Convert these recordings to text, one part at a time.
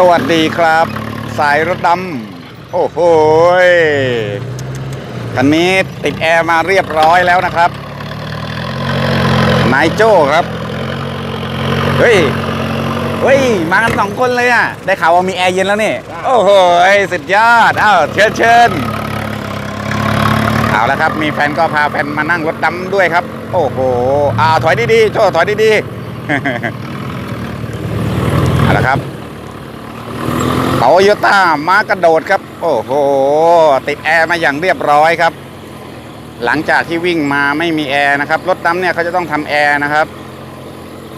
สวัสดีครับ สายรถดำโอ้โหคันนี้ติดแอร์มาเรียบร้อยแล้วนะครับ นายโจ้ครับ เฮ้ย เฮ้ย มากันสองคนเลยอะ ได้ข่าวว่ามีแอร์เย็นแล้วนี่ โอ้โหสุดยอด อ้าวเชิญเชิญเอาละครับ มีแฟนก็พาแฟนมานั่งรถดำด้วยครับ โอ้โหอ่าถอยดีๆโจ้ถอยดีๆเอาละครับ โตโยต้ามากระโดดครับ โอ้โห ติดแอร์มาอย่างเรียบร้อยครับ หลังจากที่วิ่งมาไม่มีแอร์นะครับรถดำเนี่ยเขาจะต้องทำแอร์นะครับ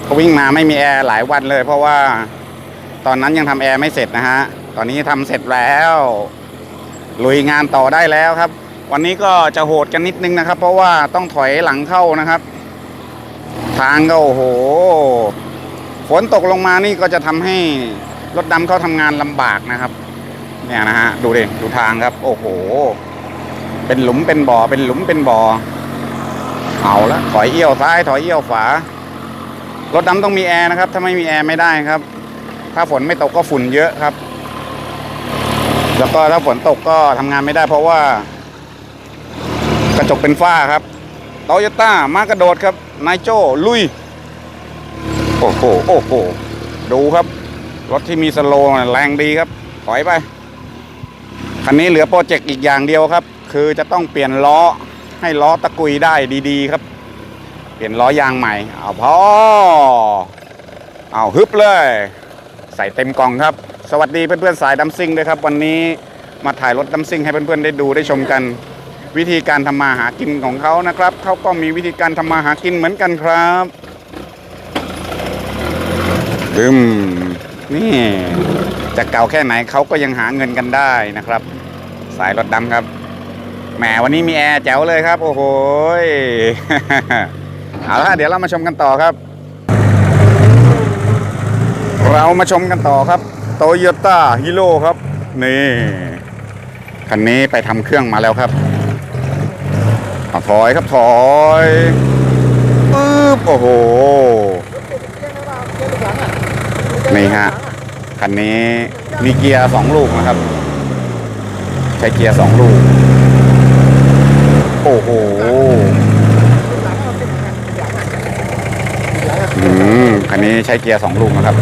เขาวิ่งมาไม่มีแอร์หลายวันเลย เพราะว่าตอนนั้นยังทำแอร์ไม่เสร็จนะฮะตอนนี้ทำเสร็จแล้วลุยงานต่อได้แล้วครับ วันนี้ก็จะโหดกันนิดนึงนะครับ เพราะว่าต้องถอยหลังเข้านะครับ ทางก็โอ้โห ฝนตกลงมานี่ก็จะทำให้ รถดำเขาทำงานลำบากนะครับ เนี่ยนะฮะดูดิดูทางครับ โอ้โห เป็นหลุมเป็นบ่อเป็นหลุมเป็นบ่อเอาละถอยเอี้ยวซ้ายถอยเอี้ยวขวารถดำต้องมีแอร์นะครับ ถ้าไม่มีแอร์ไม่ได้ครับ ถ้าฝนไม่ตกก็ฝุ่นเยอะครับ แล้วก็ถ้าฝนตกก็ทำงานไม่ได้ เพราะว่า กระจกเป็นฝ้าครับโตโยต้ามากระโดดครับนายโจ้ลุย โอ้โหโอ้โหดูครับ รถที่มีสโลว์น่แรงดีครับ ถอยไปคันนี้เหลือโปรเจกต์อีกอย่างเดียวครับ คือจะต้องเปลี่ยนล้อให้ล้อตะกุยได้ดีๆ ครับ เปลี่ยนล้อยางใหม่เอาพอเอาฮึบเลย ใส่เต็มกล่องครับ สวัสดีเพื่อนๆสายดัมซิ่งด้วยครับ วันนี้มาถ่ายรถดัมซิ่งให้เพื่อนๆได้ดูได้ชมกัน วิธีการทำมาหากินของเขานะครับเขาก็มีวิธีการทำมาหากินเหมือนกันครับบึม นี่จะเก่าแค่ไหนเขาก็ยังหาเงินกันได้นะครับ สายรถดำครับแหมวันนี้มีแอร์แจ๋วเลยครับ โอ้โหเอาละเดี๋ยวเรามาชมกันต่อครับ เรามาชมกันต่อครับโตโยต้าฮิโร่ครับ นี่คันนี้ไปทำเครื่องมาแล้วครับเอาถอยครับถอยปึ๊บโอ้โหนี่ฮะ คันนี้มีเกียร์สองลูกนะครับ ใช้เกียร์สองลูก โอ้โหอืมคันนี้ใช้เกียร์สองลูกนะครับ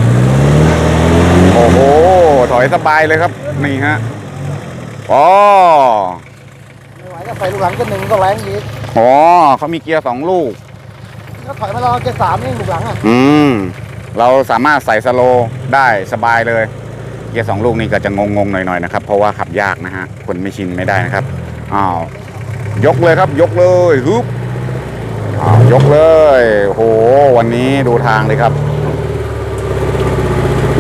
โอ้โห ถอยสบายเลยครับ นี่ฮะอ๋อไม่ไหวก็ใส่ลูกหลังก็หนึ่งก็แรงอีกอ๋อเขามีเกียร์สองลูกก็ถอยมาลองเกียร์สามนี่ลูกหลังอะ อืม เราสามารถใส่สโลได้สบายเลยเกียร์สองลูกนี่ก็จะงงๆหน่อยๆนะครับเพราะว่าขับยากนะฮะคนไม่ชินไม่ได้นะครับอ้าวยกเลยครับยกเลยฮึบอ้าวยกเลยโหวันนี้ดูทางเลยครับ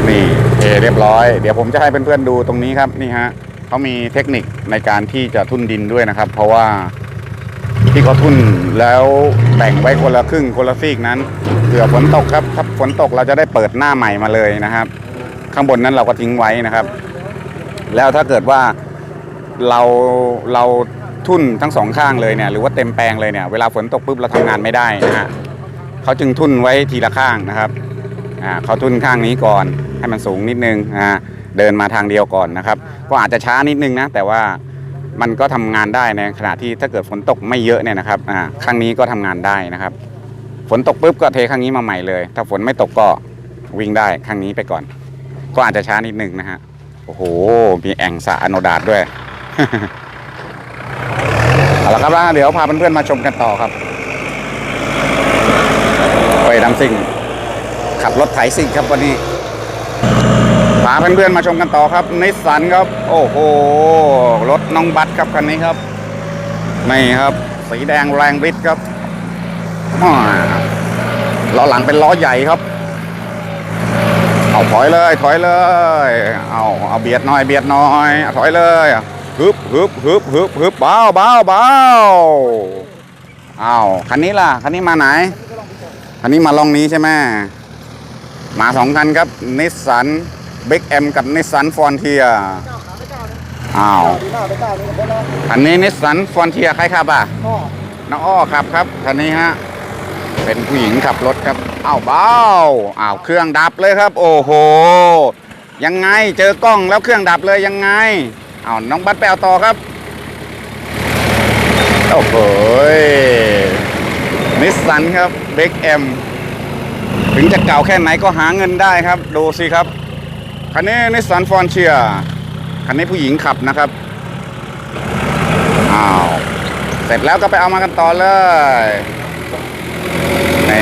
นี่เทเรียบร้อย เดี๋ยวผมจะให้เพื่อนๆดูตรงนี้ครับนี่ฮะเขามีเทคนิคในการที่จะทุ่นดินด้วยนะครับ เพราะว่า ที่เขาทุ่นแล้วแบ่งไว้คนละครึ่งคนละซีกนั้นเผื่อฝนตกครับ ถ้าฝนตกเราจะได้เปิดหน้าใหม่มาเลยนะครับ ข้างบนนั้นเราก็ทิ้งไว้นะครับ แล้วถ้าเกิดว่าเราเราทุ่นทั้งสองข้างเลยเนี่ยหรือว่าเต็มแปลงเลยเนี่ยเวลาฝนตกปุ๊บเราทำงานไม่ได้นะฮะเขาจึงทุ่นไว้ทีละข้างนะครับอ่าเขาทุ่นข้างนี้ก่อนให้มันสูงนิดนึงอ่าเดินมาทางเดียวก่อนนะครับ ก็อาจจะช้านิดนึงนะแต่ว่า มันก็ทำงานได้ในขณะที่ถ้าเกิดฝนตกไม่เยอะเนี่ยนะครับอ่าข้างนี้ก็ทำงานได้นะครับ ฝนตกปุ๊บก็เทข้างนี้มาใหม่เลย ถ้าฝนไม่ตกก็วิ่งได้ข้างนี้ไปก่อน ก็อาจจะช้านิดนึงนะฮะโอ้โหมีแอ่งสระอโนดาตด้วยเอาละครับแล้วเดี๋ยวพาเพื่อนๆมาชมกันต่อครับไปดำซิ่งขับรถไถซิ่งครับวันนี้าเพื่อนๆมาชมกันต่อครับนิสสันครับ โอ้โห รถน้องบัสครับคันนี้ครับ นี่ครับ สีแดงแรงฤทธิ์ครับล้อหลังเป็นล้อใหญ่ครับ เอาถอยเลย ถอยเลย เอาเอาเบียดหน่อยเบียดหน่อยถอยเลยฮึบฮึบฮึบฮึบฮึบเบาเบาเบาเอาคันนี้ล่ะ คันนี้มาไหน คันนี้มาลองนี้ใช่ไหมมาสองคันครับนิสสัน บิ๊กเอ็มกับนิสสันฟอนเทียอ้าวดีหน้าไปเก้านี่ก็แล้วคันนี้นิสสันฟอนเทียใครขับอะน้องอ้อขับครับคันนี้ฮะ เป็นผู้หญิงขับรถครับ อ้าวเบาอ้าวเครื่องดับเลยครับ โอ้โห ยังไงเจอกล้องแล้วเครื่องดับเลยยังไงเอาน้องบัตไปเอาต่อครับ โอ้โหนิสสันครับเบ k เอ็มถึงจะเก่าแค่ไหนก็หาเงินได้ครับ ดูสิครับ คันนี้นิสสันฟอนเชียคันนี้ผู้หญิงขับนะครับอ้าวเสร็จแล้วก็ไปเอามากันต่อเลยแหม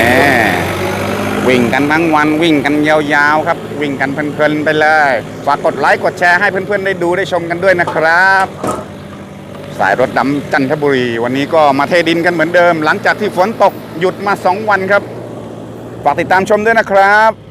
วิ่งกันทั้งวันวิ่งกันยาวๆครับ วิ่งกันเพลินๆไปเลยฝากกดไลค์กดแชร์ให้เพื่อนๆได้ดูได้ชมกันด้วยนะครับ สายรถดำจันทบุรี วันนี้ก็มาเทดินกันเหมือนเดิม หลังจากที่ฝนตกหยุดมา 2 วันครับ ฝากติดตามชมด้วยนะครับ